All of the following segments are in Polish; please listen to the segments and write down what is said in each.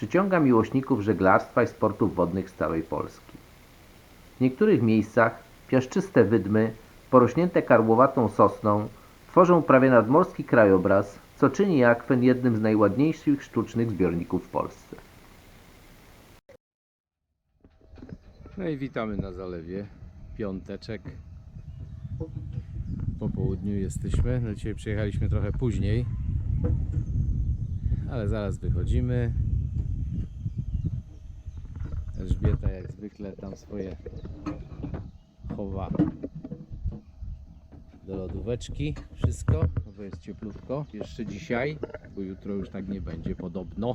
przyciąga miłośników żeglarstwa i sportów wodnych z całej Polski. W niektórych miejscach piaszczyste wydmy, porośnięte karłowatą sosną, tworzą prawie nadmorski krajobraz, co czyni akwen jednym z najładniejszych sztucznych zbiorników w Polsce. No i witamy na zalewie. Piąteczek. Po południu jesteśmy. No dzisiaj przyjechaliśmy trochę później. Ale zaraz wychodzimy. Elżbieta jak zwykle tam swoje chowa do lodóweczki. Wszystko, bo jest cieplutko. Jeszcze dzisiaj, bo jutro już tak nie będzie podobno.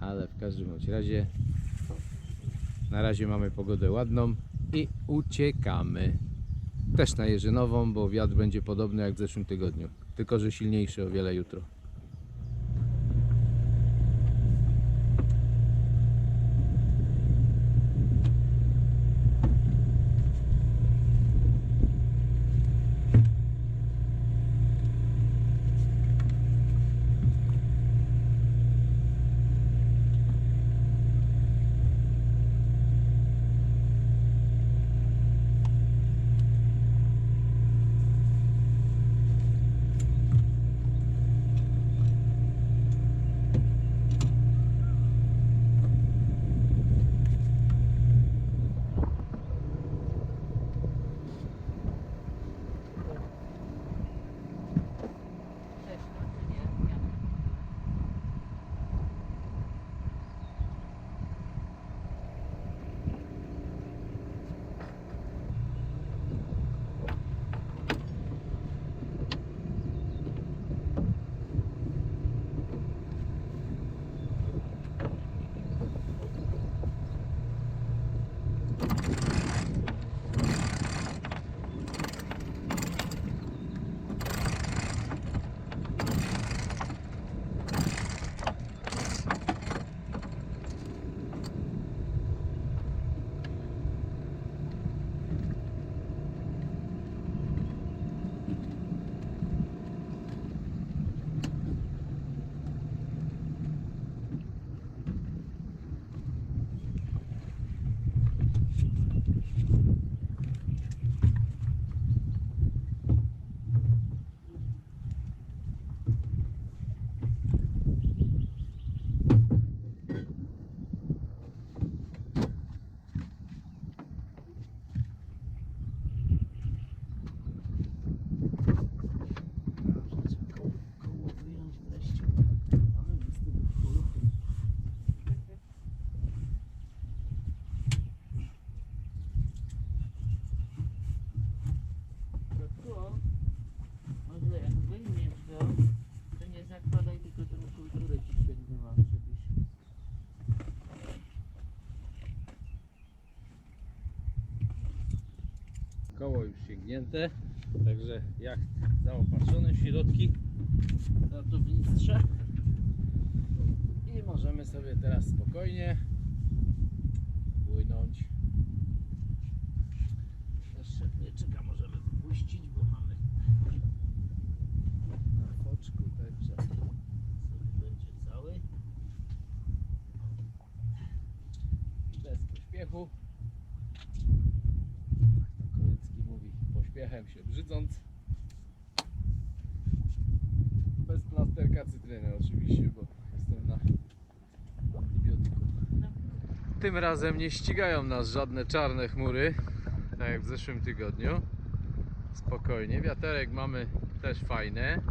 Ale w każdym razie na razie mamy pogodę ładną i uciekamy. Też na Jerzynową, bo wiatr będzie podobny jak w zeszłym tygodniu. Tylko, że silniejszy o wiele jutro. Sięgnięte, także jacht zaopatrzony w środki ratownicze. I możemy sobie teraz spokojnie płynąć. Jeszcze mieczyka możemy wypuścić, bo mamy na foczku, także sobie będzie cały. Bez pośpiechu. Pośpiechem się brzydząc. Bez plasterka cytryny oczywiście, bo jestem na antybiotyku. Tym razem nie ścigają nas żadne czarne chmury, tak jak w zeszłym tygodniu. Spokojnie, wiaterek mamy też fajny.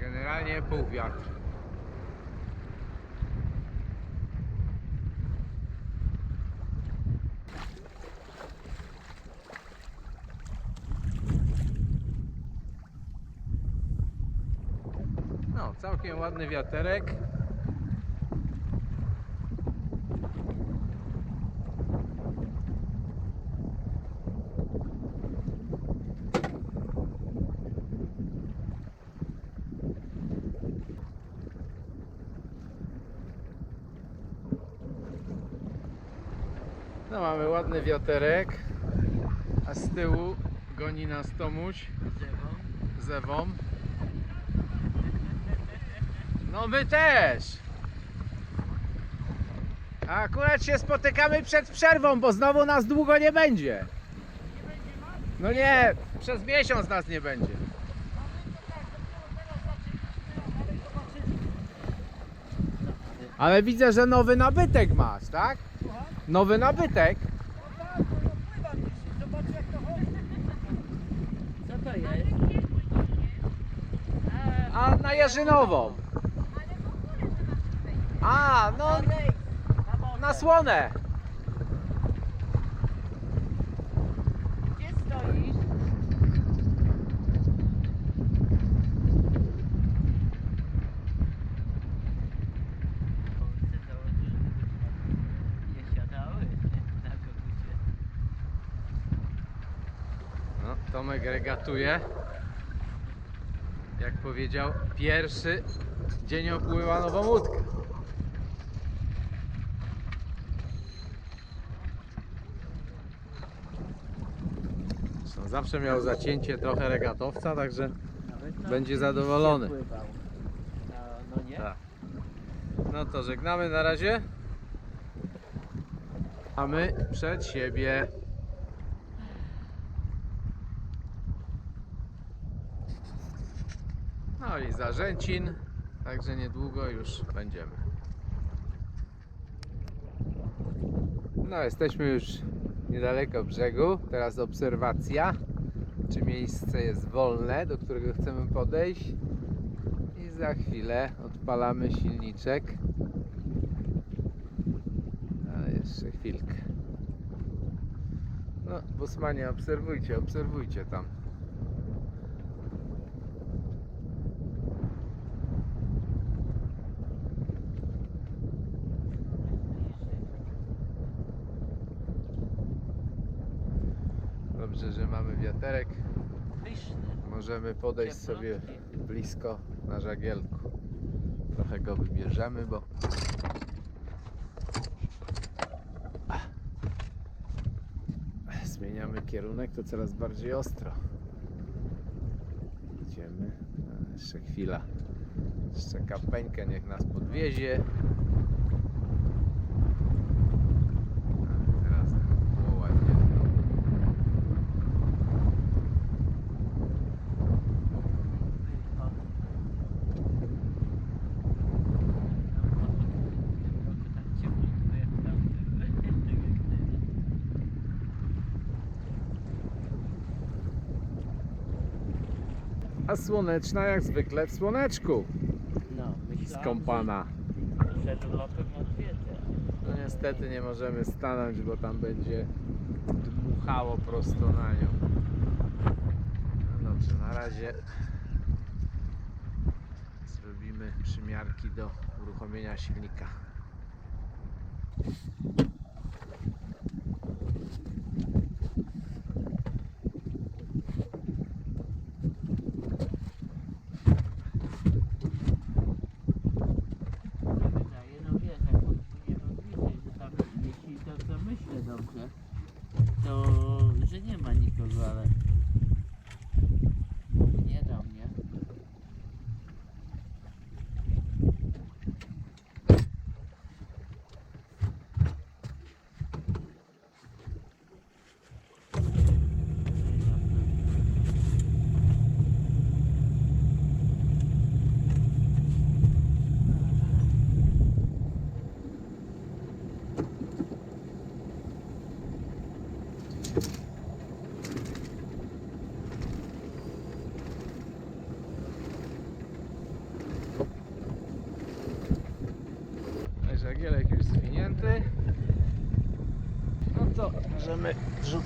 Generalnie pół wiatr. Całkiem ładny wiaterek. No mamy ładny wiaterek, a z tyłu goni nas Tomuś Zewą. z Ewą. No my też! Akurat się spotykamy przed przerwą, bo znowu nas długo nie będzie. No nie, przez miesiąc nas nie będzie. Ale widzę, że nowy nabytek masz, tak? Nowy nabytek. A na Jarzynową. A, no na słonę. Gdzie stoisz? Polsce założyły, żeby nie siadały na kogucie. No, Tomek regatuje. Jak powiedział, pierwszy dzień opływa nową łódkę. Zawsze miał zacięcie trochę regatowca, także Będzie zadowolony. no nie? Tak. No to żegnamy na razie. A my przed siebie. No i Zarzęcin, także niedługo już będziemy. No jesteśmy już niedaleko brzegu. Teraz obserwacja, czy miejsce jest wolne, do którego chcemy podejść. I za chwilę odpalamy silniczek. Ale jeszcze chwilkę. No, Bosmanie, obserwujcie, obserwujcie tam. Dobrze, że mamy wiaterek. Pyszny. Możemy podejść sobie blisko na żagielku. Trochę go wybierzemy, bo zmieniamy kierunek, to coraz bardziej ostro. Idziemy. A, jeszcze chwila. Jeszcze kapeńkę niech nas podwiezie. A, Teraz było ładnie. Tak cieplutko jak tam. Tak jak teraz. A słoneczna jak zwykle w słoneczku No, myślałem, skąpana. że przed lotem odwiedzę. No niestety nie możemy stanąć, bo tam będzie dmuchało prosto na nią. No dobrze, na razie zrobimy przymiarki do uruchomienia silnika.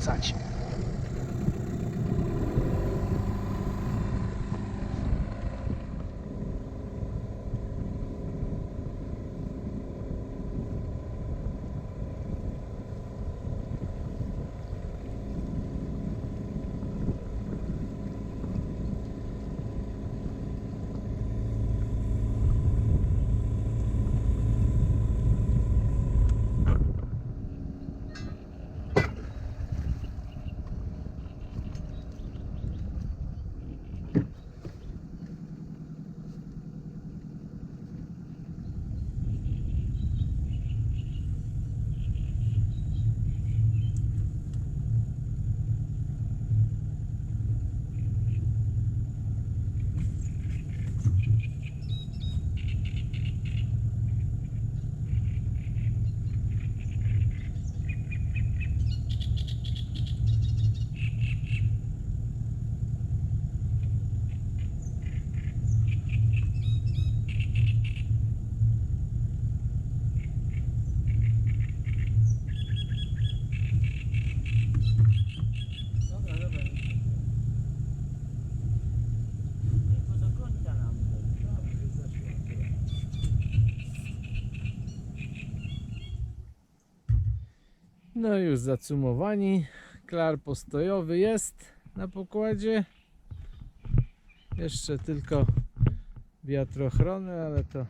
such. No już zacumowani. Klar postojowy jest na pokładzie. Jeszcze tylko wiatrochrony, ale to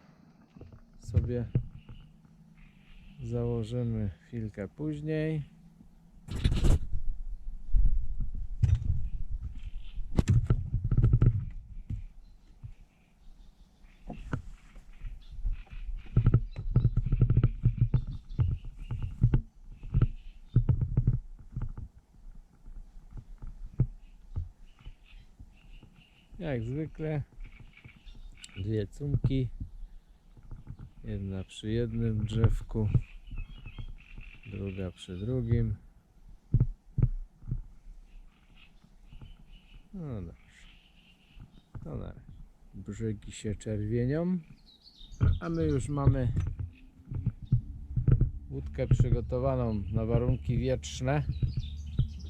sobie założymy chwilkę później. Jak zwykle dwie cumki. Jedna przy jednym drzewku, druga przy drugim. No dobrze. To na razie. Brzegi się czerwienią, a my już mamy łódkę przygotowaną na warunki wietrzne,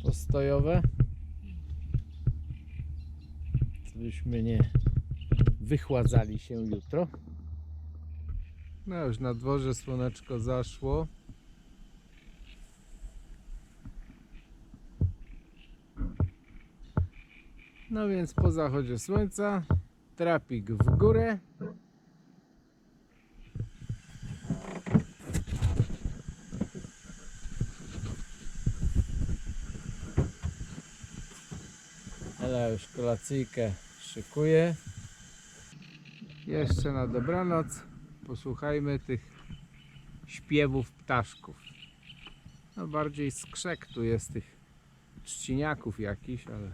postojowe. Żebyśmy nie wychładzali się jutro. No już na dworze słoneczko zaszło. No więc po zachodzie słońca trapik w górę. Ela już kolacyjkę szykuje. Jeszcze na dobranoc posłuchajmy tych śpiewów ptaszków. No bardziej skrzek tu jest tych trzciniaków jakiś, ale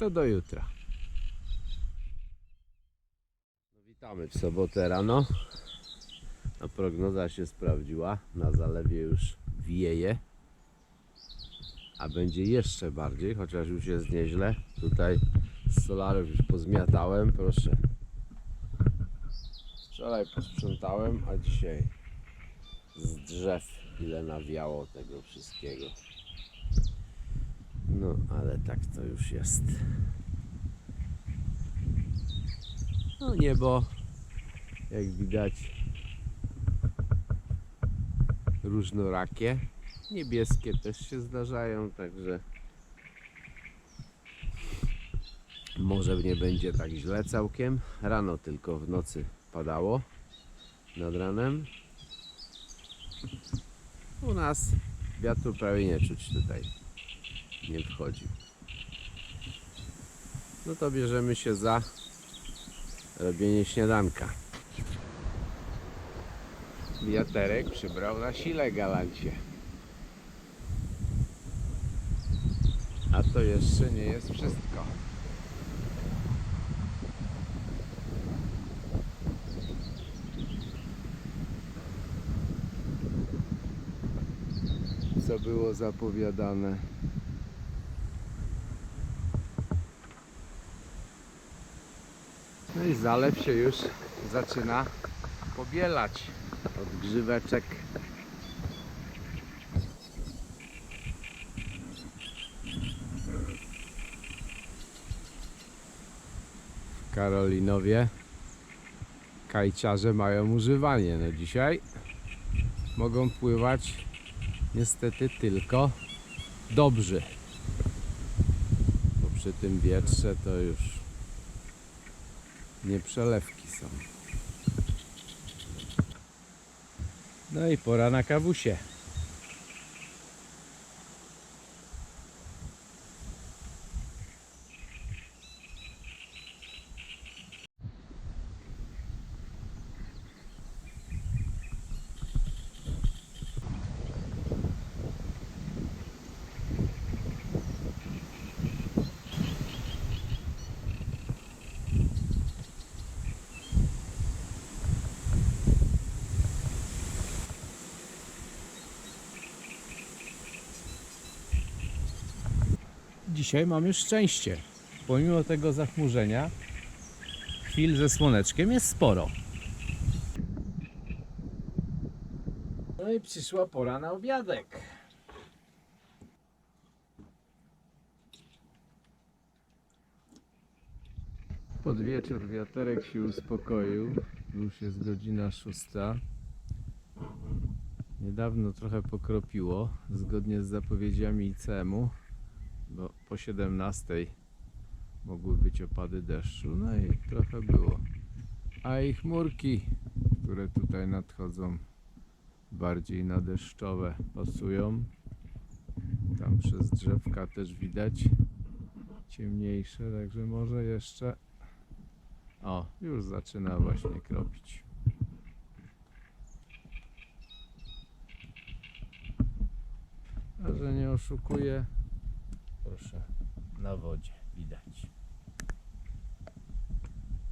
to do jutra. No, Witamy w sobotę rano. No, prognoza się sprawdziła. Na zalewie już wieje. A będzie jeszcze bardziej, chociaż już jest nieźle. Tutaj z solarów już pozmiatałem, proszę. Wczoraj posprzątałem, a dzisiaj z drzew ile nawiało tego wszystkiego. No, ale tak to już jest. No niebo, jak widać, różnorakie. Niebieskie też się zdarzają, także może nie będzie tak źle całkiem. Rano tylko w nocy padało nad ranem. U nas wiatru prawie nie czuć tutaj. Nie wchodzi. No to bierzemy się za robienie śniadanka. Wiaterek przybrał na sile galancie. A to jeszcze nie jest wszystko. Co było zapowiadane? No i zalew się już zaczyna pobielać od grzyweczek. W Karolinowie kajciarze mają używanie. No dzisiaj mogą pływać niestety tylko dobrzy. Bo przy tym wietrze to już nie przelewki są. No i pora na kawusie. Dzisiaj mamy szczęście. Pomimo tego zachmurzenia, chwil ze słoneczkiem jest sporo. No i przyszła pora na obiadek. Pod wieczór wiaterek się uspokoił. Już jest godzina szósta. Niedawno trochę pokropiło, zgodnie z zapowiedziami ICM-u, bo po 17 mogły być opady deszczu, no i trochę było. A i chmurki, które tutaj nadchodzą, bardziej na deszczowe pasują. Tam przez drzewka też widać ciemniejsze, także może jeszcze. O, już zaczyna właśnie kropić. A że nie oszukuję, proszę, na wodzie widać.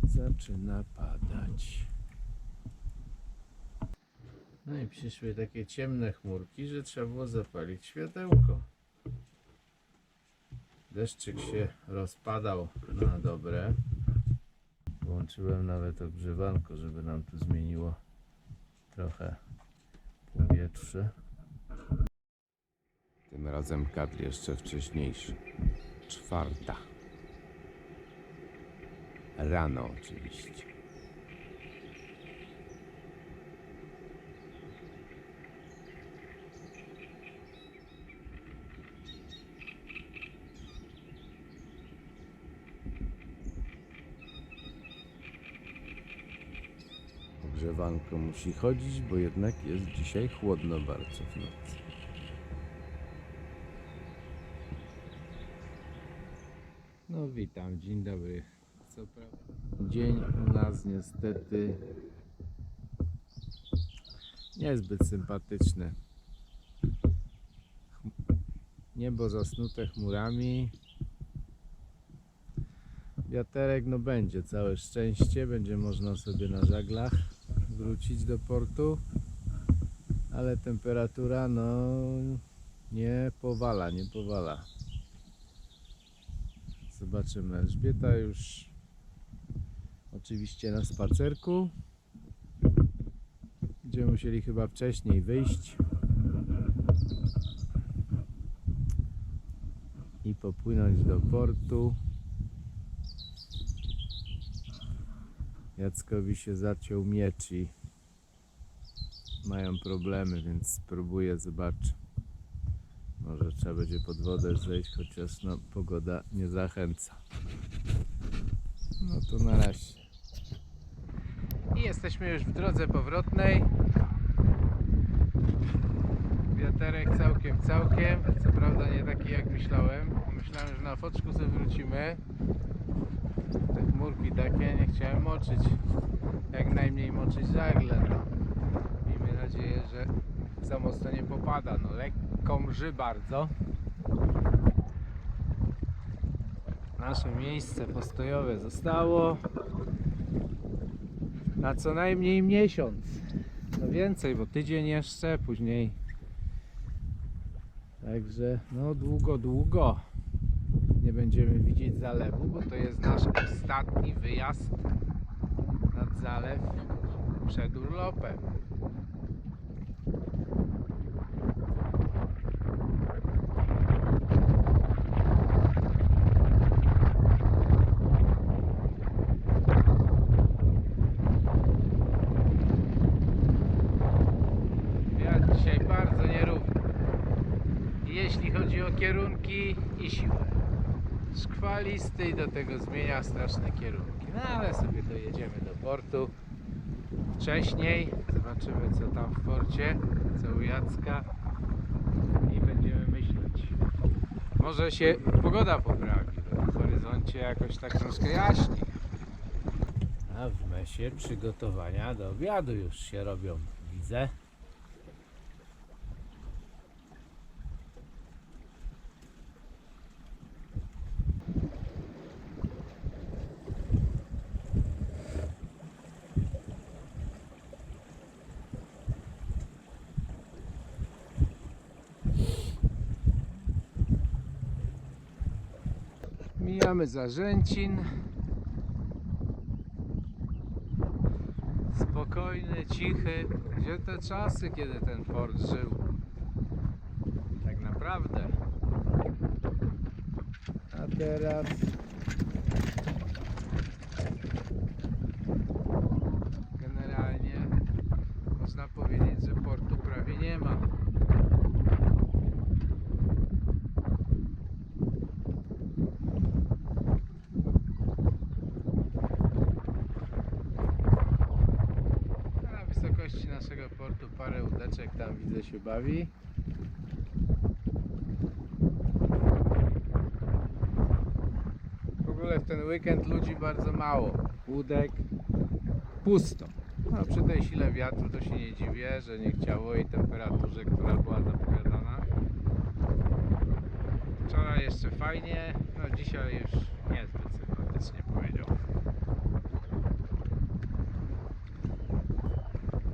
Zaczyna padać. No i przyszły takie ciemne chmurki, że trzeba było zapalić światełko. Deszczyk się rozpadał na dobre. Włączyłem nawet ogrzewanko, żeby nam tu zmieniło trochę powietrze. Tym razem kadr jeszcze wcześniejszy. Czwarta. Rano oczywiście. Ogrzewanko musi chodzić, bo jednak jest dzisiaj chłodno bardzo w nocy. No witam, dzień dobry. Co prawda dzień u nas niestety niezbyt sympatyczny. Niebo zasnute chmurami. Wiaterek no będzie, całe szczęście, będzie można sobie na żaglach wrócić do portu. Ale temperatura no nie powala, nie powala. Zobaczymy. Elżbieta już oczywiście na spacerku. Będziemy musieli chyba wcześniej wyjść i popłynąć do portu. Jackowi się zaciął miecz i mają problemy, więc spróbuję zobaczyć. Może trzeba będzie pod wodę zejść, chociaż no, pogoda nie zachęca. No to na razie. I jesteśmy już w drodze powrotnej. Wiaterek całkiem, całkiem. Co prawda nie taki jak myślałem. Myślałem, że na foczku sobie wrócimy. Te chmurki takie, nie chciałem moczyć. Jak najmniej moczyć żagle. No. Miejmy nadzieję, że za mocno nie popada. No lekko mrzy bardzo. Nasze miejsce postojowe zostało na co najmniej miesiąc. No więcej, bo tydzień jeszcze, później. Także no długo, długo nie będziemy widzieć zalewu, bo to jest nasz ostatni wyjazd nad zalew przed urlopem. Wiatr dzisiaj bardzo nierówny. Jeśli chodzi o i siłę. Szkwalisty i do tego zmienia straszne kierunki. No ale sobie dojedziemy do portu wcześniej. Zobaczymy co tam w porcie, co u Jacka i będziemy myśleć. Może się pogoda poprawi, na horyzoncie jakoś tak troszkę jaśniej. A w mesie przygotowania do obiadu już się robią, widzę. Mijamy Zarzęcin. Spokojny, cichy. Gdzie te czasy, kiedy ten port żył? Tak naprawdę. A teraz generalnie można powiedzieć, że portu prawie nie ma. Na wysokości naszego portu parę łódeczek tam widzę się bawi. W ogóle w ten weekend ludzi bardzo mało. Łódek pusto. No, przy tej sile wiatru to się nie dziwię, że nie chciało i temperaturze, która była zapowiadana. Wczoraj jeszcze fajnie, no dzisiaj już niezbyt sympatycznie powiedział.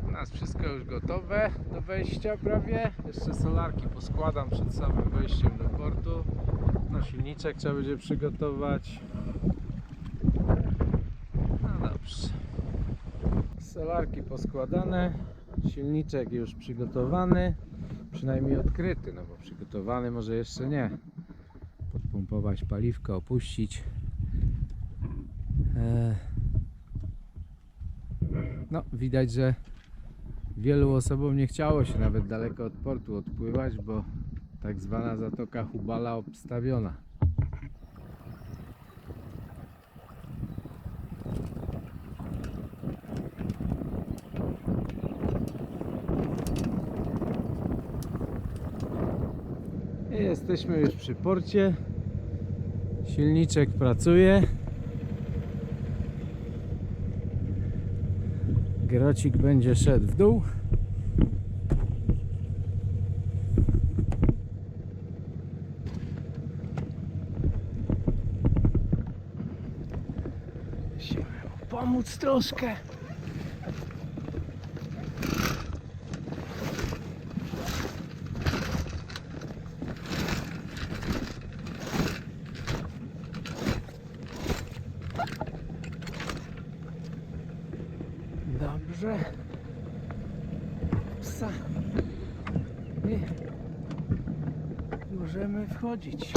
U nas wszystko już gotowe do wejścia prawie. Jeszcze solarki poskładam przed samym wejściem do portu. No silniczek trzeba będzie przygotować. No dobrze. Solarki poskładane, silniczek już przygotowany, przynajmniej odkryty, no bo przygotowany może jeszcze nie. Podpompować paliwko, opuścić. Eee. No, widać, że wielu osobom nie chciało się nawet daleko od portu odpływać, bo tak zwana zatoka Hubala obstawiona. Jesteśmy już przy porcie. Silniczek pracuje. Grocik będzie szedł w dół. Musimy mu pomóc troszkę. Dobrze. Psa. I możemy wchodzić.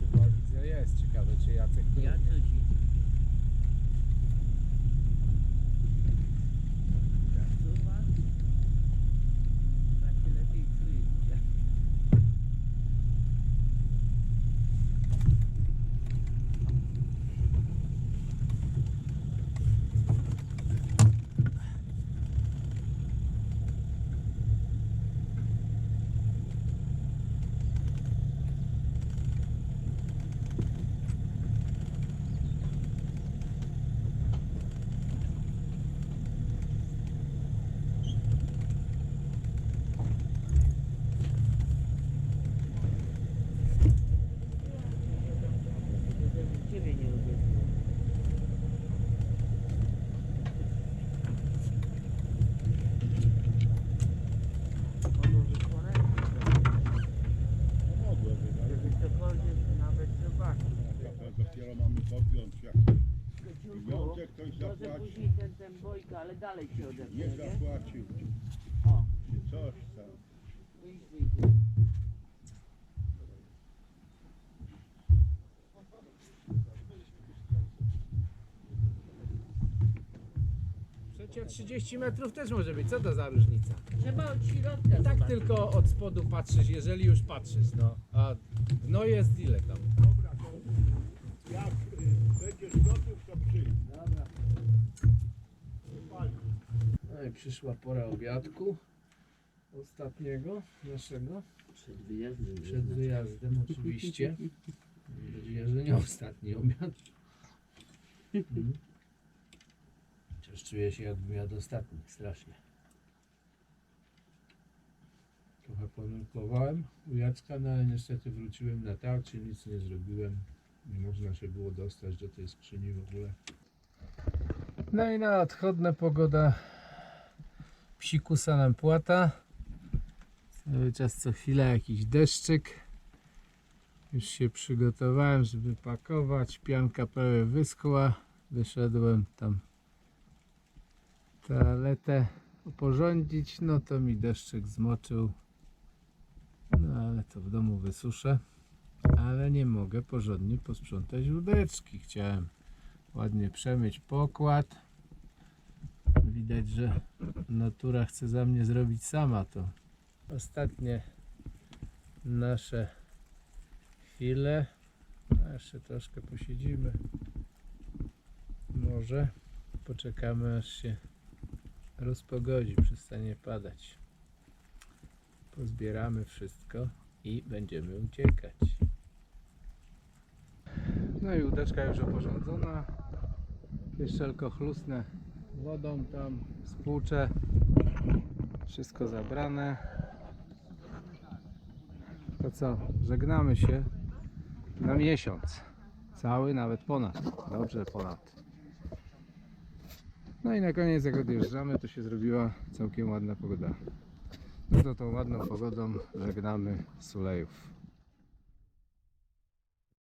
Chyba widzę jest. Ciekawe czy Jacek był. Ja coś widzę. Zasuwa. Tak się lepiej czujecie. Żeby ciebie nie ale żeby cokolwiek nawet zobaczył. dopiero mamy jak Kociuku, Pieniądze ktoś może zapłaci. później ten, ten bojka, ale dalej się odepnie, nie nie? zapłacił, O, czy coś tam. wyjdź, wyjdź. 30 metrów też może być, co to za różnica? Trzeba od środka Tak zobaczyć. tylko od spodu patrzysz, jeżeli już patrzysz, no. A dno jest ile tam? Dobra, to jak y, będziesz gotów, to przyjdź. Dobra. No i przyszła pora obiadku. Ostatniego naszego. Przed wyjazdem. Przed wyjazdem oczywiście. Mam nadzieję, że nie ostatni obiad. Mhm. Czuję się jakbym jadł ostatni, strasznie. Trochę ponurkowałem u Jacka, no ale niestety wróciłem na tarczy, nic nie zrobiłem. Nie można się było dostać do tej skrzyni w ogóle. No i na odchodne pogoda psikusa nam płata. Cały czas co chwilę jakiś deszczyk. Już się przygotowałem, żeby pakować. Pianka prawie wyschła. Wyszedłem tam toaletę porządzić. No to mi deszczyk zmoczył. No ale to w domu wysuszę. Ale nie mogę porządnie posprzątać łódeczki. Chciałem ładnie przemyć pokład. Widać, że natura chce za mnie zrobić sama to. Ostatnie nasze chwile. A jeszcze troszkę posiedzimy. Może poczekamy aż się rozpogodzi, przestanie padać. Pozbieramy wszystko i będziemy uciekać. No i łódeczka już oporządzona. Jeszcze tylko chlusnę wodą tam, spłuczę. Wszystko zabrane. To co, żegnamy się na miesiąc. Cały, nawet ponad. Dobrze, ponad. No i na koniec, jak odjeżdżamy, to się zrobiła całkiem ładna pogoda. No to tą ładną pogodą żegnamy Sulejów.